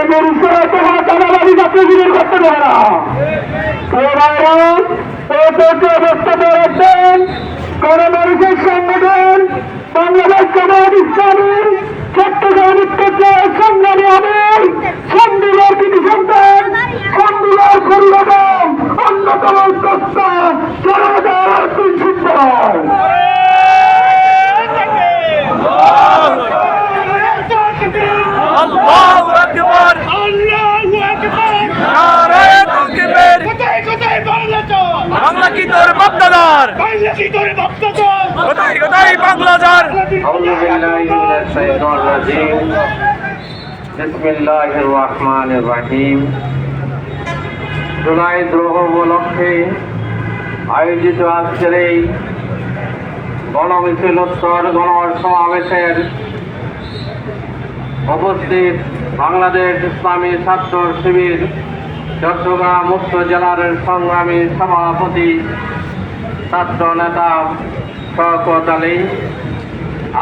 এই মনুষ্যরা তোমার চাঁদাবাদী জাতীয় জীবন করতে দেবে না। বক্তব্য রাখবেন কোন মানুষের সংগঠন বাংলাদেশ জামাত ইসলামী চট্টগ্রাম উত্তর সংগ্রামী আমির সন্দিলার কৃতি সন্তান। সন্দিলার পরিবার অন্যতম কর্তা জনতার সুন্দর আল্লাহু আকবার। বাংলা কি তোর বাপদাদার বাংলা কি তোর বাপদাদার কোথায় কোথায় বিসমিল্লাহির রহমানির রহিম জুলাই দ্রোহ উপলক্ষে আয়োজিত আজকের এই গণমিছিলোত্তর গণ সমাবেশের উপস্থিত বাংলাদেশ ইসলামী ছাত্র শিবির চট্টগ্রাম মুক্ত জেলার সংগ্রামী সভাপতি, ছাত্র নেতা শওকত আলী।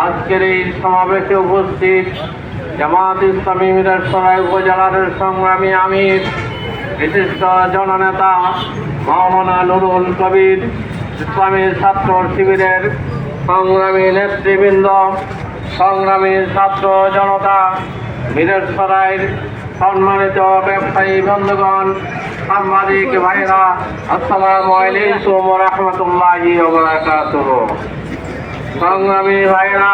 আজকের এই সমাবেশে উপস্থিত জামাত ইসলামী মিরাজসরাই উপজেলার সংগ্রামী আমির, বিশিষ্ট জননেতা মৌলানা নুরুল কবির, ইসলামী ছাত্র শিবিরের সংগ্রামী নেতৃবৃন্দ, সংগ্রামী ছাত্র জনতা মিরাজসরাইয়ের সম্মানিত ব্যবসায়ী বন্ধুগণ, সাংবাদিক ভাইরা, আসসালামু আলাইকুম রহমতুল্লাহি সংগ্রামী ভাইরা,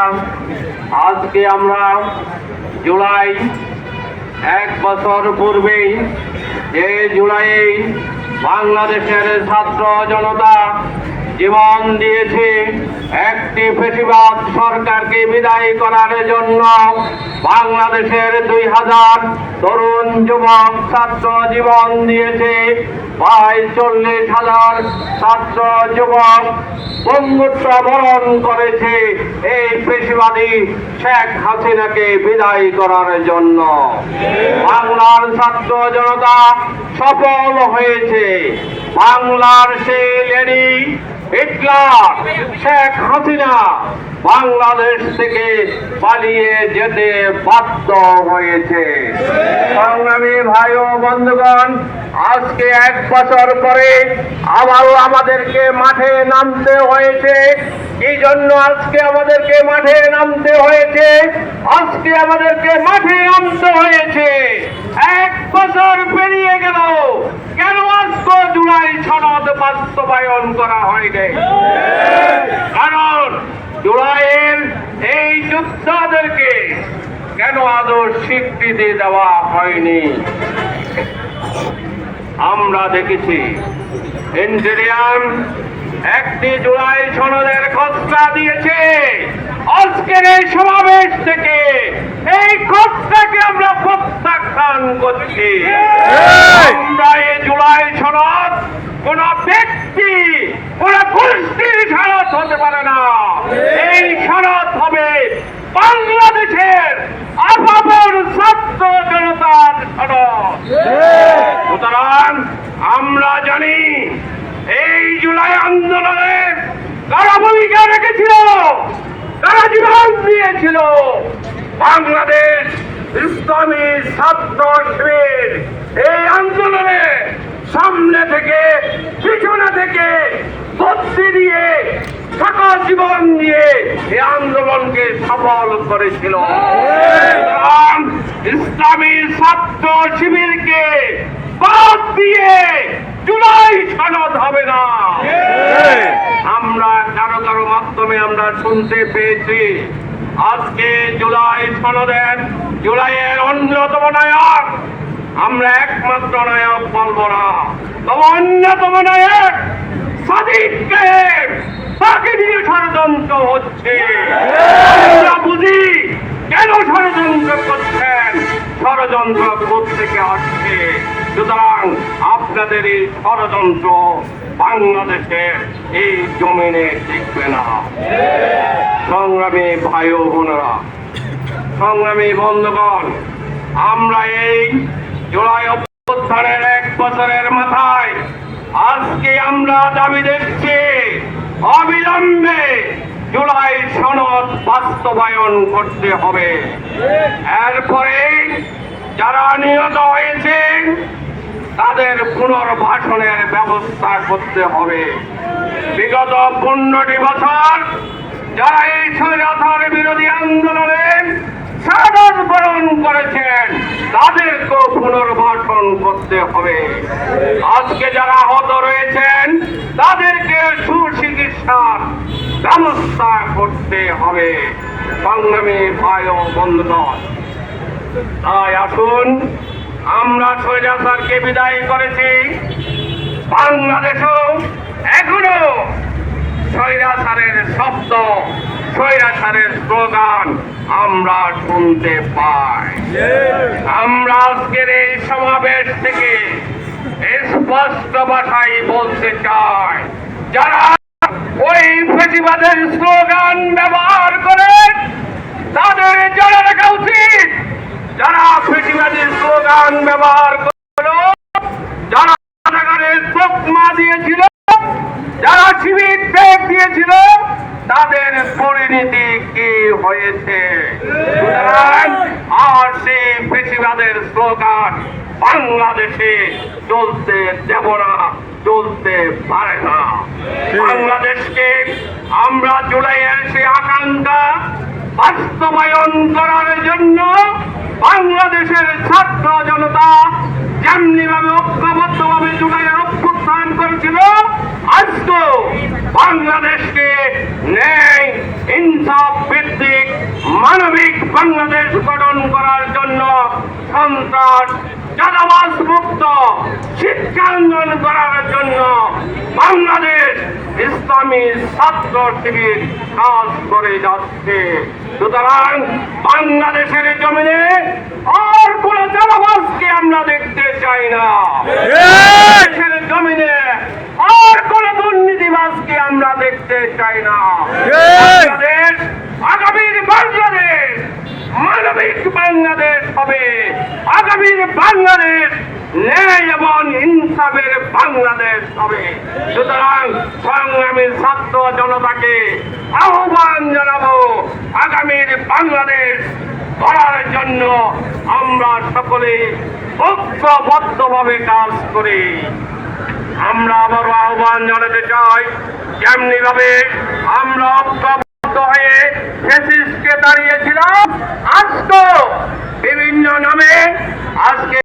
আজকে আমরা জুলাই, এক বছর পূর্বেই, এই জুলাই বাংলাদেশের ছাত্র জনতা জীবন দিয়েছে একটি ফেসিবাদ সরকারকে বিদায় করার জন্য। বাংলাদেশের দুই হাজার তরুণ যুবক ছাত্র জীবন দিয়েছে। প্রায় চল্লিশ হাজার ছাত্র যুবক বন্ধুত্ব বরণ করেছে। এই পেশিবাদী শেখ হাসিনাকে বিদায় করার জন্য। বাংলার ছাত্র জনতা সফল হয়েছে। বাংলার সেই লেডি হিটলার শেখ হাসিনা। বাংলাদেশ থেকে পালিয়ে যেতে বাধ্য হয়েছে। সংগ্রামী ভাই ও বন্ধুগণ আজকে এক বছর পরে আবারও আমাদেরকে মাঠে নামতে হয়েছে। এই জন্য আজকে আমাদেরকে মাঠে নামতে হয়েছে। আজকে আমাদেরকে মাঠে নামতে হয়েছে। এক বছর পেরিয়ে গেল। কেন আজকে জুলাই সনদ বাস্তবায়ন করা হয়নি? কারণ জুলাইয়ের এই যোদ্ধাদেরকে কেন আদৌ স্বীকৃতি দেওয়া হয়নি? আমরা দেখেছি ইন্টেরিয়াম একটি জুলাই সনদের খসড়া দিয়েছে। আজকের এই সমাবেশ থেকে এই খসড়াকে আমরা প্রত্যাখ্যান করছি। আমরা এই জুলাই সনদ কোন ব্যক্তি কোন গোষ্ঠীর সনদ হতে পারে না। বাংলাদেশের আপামর ছাত্র জনতার সুতরাং আমরা জানি এই জুলাই আন্দোলনে কারা ভূমিকা রেখেছিল কারা জীবন দিয়েছিল। বাংলাদেশ ইসলামী ছাত্র শিবির এই আন্দোলনে সামনে থেকে পিছনে থেকে ভর্তি দিয়ে সকল জীবন দিয়ে এই আন্দোলনকে সফল করেছিল। ইসলামী ছাত্র শিবিরকে বাদ দিয়ে জুলাই সনদ হবে না। আমরা কারও কারও মাধ্যমে আমরা শুনতে পেয়েছি। আজকে জুলাই সনদের, জুলাইয়ের অন্যতম নায়ক, আমরা একমাত্র নায়ক বলব না। তবে অন্যতম নায়ক সাদিক কায়েম তাকে নিয়ে ষড়যন্ত্র হচ্ছে। বুঝি কেন ষড়যন্ত্র করছেন? ষড়যন্ত্র থেকে আসছে? সুতরাং আপনাদের এই ষড়যন্ত্র বাংলাদেশের এই জমিনে টিকবে না। সংগ্রামী ভাই ও বোনেরা সংগ্রামী বন্ধুগণ, আমরা এই জুলাই অভ্যুত্থানের এক বছরের মাথায় আজকে আমরা দাবি দেখছি অবিলম্বে জুলাই সনদ বাস্তবায়ন করতে হবে। এরপরে যারা নিহত হয়েছে, তাদের পুনর্বাসনের ব্যবস্থা করতে হবে। বিগত পনেরোটি বছর যারা এই স্বৈরাচার বিরোধী আন্দোলনে সাধন বরণ করেছেন, তাদেরকেও পুনর্বাসন করতে হবে। আজকে যারা আহত রয়েছেন, তাদেরকে সুচিকিৎসার ব্যবস্থা করতে হবে। সংগ্রামী ভাই ও বন্ধুগণ, তাই আসুন, আমরা স্বৈরাচারকে বিদায় করেছি। বাংলাদেশও এখনও স্বৈরাচারের শব্দ সৈরা স্বৈরাচারের স্লোগান আমরা শুনতে পাই। আমরা আজকের এই সমাবেশ থেকে স্পষ্ট ভাষায় বলতে চাই, যারা ওই স্লোগান ব্যবহার করে তাদের জানা রাখা উচিত যারা ফেসিবাদের স্লোগান ব্যবহার করল যারা কারাগারের তকমা দিয়েছিল যারা শিবির ত্যাগ দিয়েছিল তাদের পরিণতি কি হয়েছে? সুতরাং আর সেই ফেসিবাদের স্লোগান বাংলাদেশে চলতে দেব না চলতে পারে না। বাংলাদেশকে আমরা জুলাইয়ের সে আকাঙ্ক্ষা বাস্তবায়ন করার জন্য বাংলাদেশের ছাত্র জনতা যেমনি ভাবে ঐক্যবদ্ধ ভাবে জুলাইয়ের অভ্যুত্থান করেছিল আজকে বাংলাদেশকে ন্যায়, ইনসাফ ভিত্তিক মানবিক বাংলাদেশ গঠন করার জন্য সন্ত্রাস চাঁদাবাস মুক্ত শিক্ষাঙ্গন করার জন্য বাংলাদেশ ইসলামী ছাত্র শিবির কাজ করে যাচ্ছে। সুতরাং বাংলাদেশের জমিনে আর কোন চাঁদাবাসকে আমরা দেখতে চাই না। দেশের জমিনে আর কোন দুর্নীতিবাজকে আমরা দেখতে চাই না। বাংলাদেশ, আগামীর বাংলাদেশ, মানবিক বাংলাদেশ হবে। আগামীর বাংলাদেশ ন্যায় ইনসাফের বাংলাদেশ হবে। সুতরাং সংগ্রামী ছাত্র জনতাকে আহ্বান জানাব, আগামীর বাংলাদেশ করার জন্য আমরা সকলে ঐক্যবদ্ধভাবে কাজ করি। আমরা আবারও আহ্বান জানাতে চাই যেমনি ভাবে আমরা ঐক্যবদ্ধ হয়ে ফেসিসকে দাঁড়িয়েছিলাম আজকে বিভিন্ন নামে আজকে